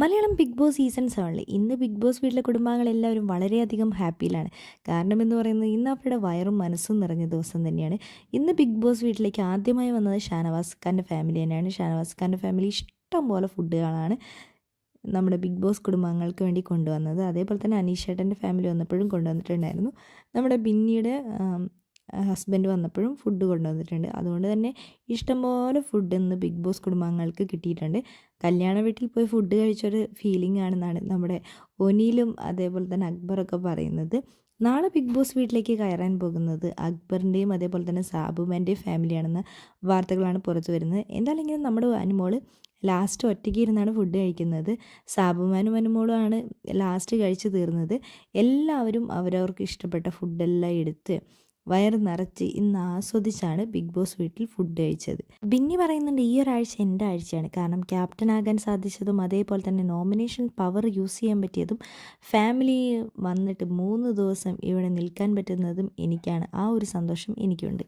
Malayalam big boss season സെവനിൽ ഇന്ന് big boss വീട്ടിലെ കുടുംബാംഗങ്ങളെല്ലാവരും വളരെയധികം ഹാപ്പിയിലാണ് കാരണം എന്ന് പറയുന്നത് ഇന്ന് അവരുടെ വയറും മനസ്സും നിറഞ്ഞ ദിവസം തന്നെയാണ്. ഇന്ന് ബിഗ് ബോസ് വീട്ടിലേക്ക് ആദ്യമായി വന്നത് ഷാനവാസ് ഖാന്റെ ഫാമിലി തന്നെയാണ്. ഷാനവാസ് ഖാന്റെ ഫാമിലി ഇഷ്ടം പോലെ ഫുഡുകളാണ് നമ്മുടെ ബിഗ് ബോസ് കുടുംബാംഗങ്ങൾക്ക് വേണ്ടി കൊണ്ടുവന്നത്. അതേപോലെ തന്നെ അനീഷേട്ടന്റെ ഫാമിലി വന്നപ്പോഴും കൊണ്ടുവന്നിട്ടുണ്ടായിരുന്നു. നമ്മുടെ ബിന്നിയുടെ ഹസ്ബൻഡ് വന്നപ്പോഴും ഫുഡ് കൊണ്ടുവന്നിട്ടുണ്ട്. അതുകൊണ്ട് തന്നെ ഇഷ്ടംപോലെ ഫുഡ് ഇന്ന് ബിഗ് ബോസ് കുടുംബാംഗങ്ങൾക്ക് കിട്ടിയിട്ടുണ്ട്. കല്യാണ വീട്ടിൽ പോയി ഫുഡ് കഴിച്ചൊരു ഫീലിംഗ് ആണെന്നാണ് നമ്മുടെ ഒനിയിലും അതേപോലെ തന്നെ അക്ബറൊക്കെ പറയുന്നത്. നാളെ ബിഗ് ബോസ് വീട്ടിലേക്ക് കയറാൻ പോകുന്നത് അക്ബറിന്റെയും അതേപോലെ തന്നെ സാബുമാന്റെയും ഫാമിലിയാണെന്ന വാർത്തകളാണ് പുറത്തു വരുന്നത്. എന്തായാലും നമ്മുടെ അനുമോൾ ലാസ്റ്റ് ഒറ്റയ്ക്ക് ഇരുന്നാണ് ഫുഡ് കഴിക്കുന്നത്. സാബുമാനും അനുമോളുമാണ് ലാസ്റ്റ് കഴിച്ചു തീർന്നത്. എല്ലാവരും അവരവർക്ക് ഇഷ്ടപ്പെട്ട ഫുഡെല്ലാം എടുത്ത് വയറ് നിറച്ച് ഇന്ന് ആസ്വദിച്ചാണ് ബിഗ് ബോസ് വീട്ടിൽ ഫുഡ് കഴിച്ചത്. ബിന്നി പറയുന്നുണ്ട് ഈ ഒരാഴ്ച എന്റെ ആഴ്ചയാണ്. കാരണം ക്യാപ്റ്റൻ ആകാൻ സാധിച്ചതും അതേപോലെ തന്നെ നോമിനേഷൻ പവർ യൂസ് ചെയ്യാൻ പറ്റിയതും ഫാമിലി വന്നിട്ട് മൂന്ന് ദിവസം ഇവിടെ നിൽക്കാൻ പറ്റുന്നതും എനിക്കാണ്. ആ ഒരു സന്തോഷം എനിക്കുണ്ട്.